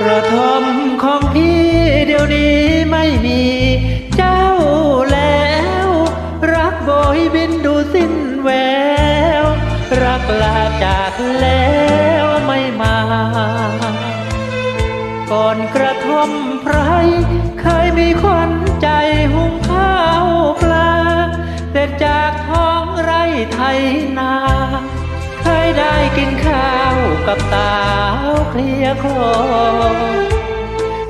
กระทอมของพี่เดี๋ยวนี้ไม่มี เจ้าแล้ว รักโบยบินดูสิ้นแวว รักลาจากแล้วไม่มา ก่อนกระทอมไพรเคยมีขวัญใจหุงข้าวปลาแต่จากท้องไร่ไทยนา เคยได้กินข้า กับสาวเคลียคอ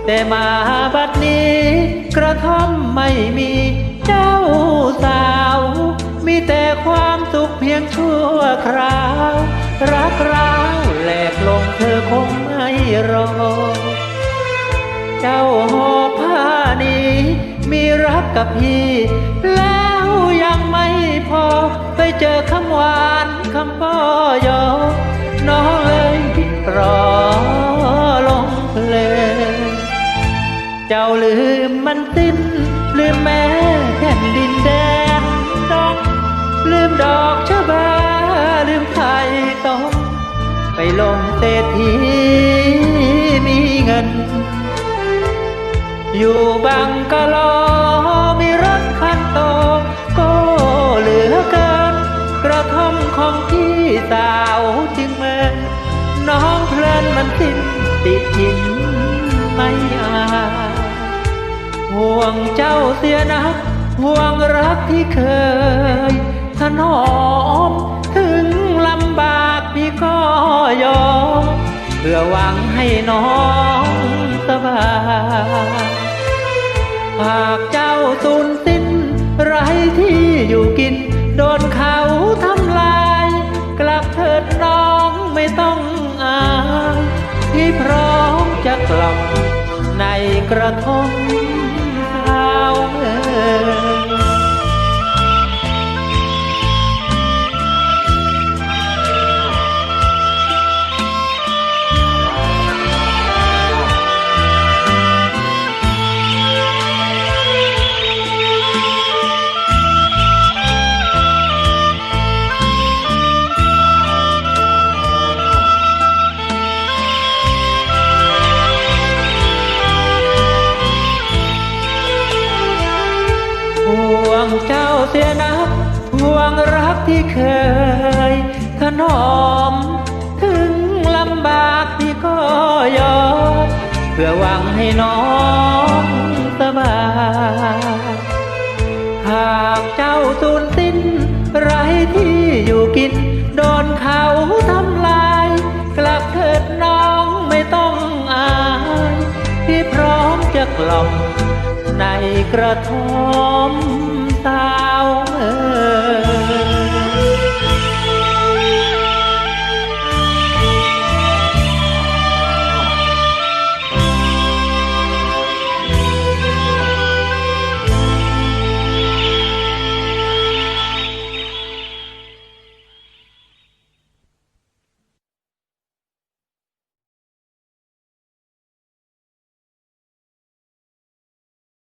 แต่มาบัดนี้ กระท่อมไม่มีเจ้าสาว มีแต่ความสุขเพียงชั่วคราว รักร้าวแหลกลงเธอคงไม่รอ เจ้าหอผ้านี้ มีรักกับพี่ แล้วยังไม่พอ ไปเจอคำหวานคำป้อยอน้อง ลืมมันสิ้น ลืมแม่แผ่นดินแดนดอก ลืมดอกชบา ลืมไข่ต้มไปลงเศรษฐีมีเงิน อยู่บังกะลอมีรถคันโตก็เหลือเกิน กระท่อมของพี่สาวจึงเมินน้องเพลินมันสิ้นติชินไม่อา ห่วงเจ้าเสียนักห่วงรักที่เคยถนอมถึงลำบากพี่ก็ยอมเพื่อหวังให้น้องสบายหากเจ้าสูญสิ้นไรที่อยู่กิน โดนเขาทำลาย กลับเถิดน้องไม่ต้องอายที่พร้อมจะกลับในกระทง ที่เคยถนอม ถึงลำบากพี่ก็ยอมเพื่อหวังให้น้องสบายหากเจ้าสูญสิ้น ไรที่อยู่กิน โดนเขาทำลาย กลับเถิดน้องไม่ต้องอายที่พร้อมจะกล่อมในกระท่อมสา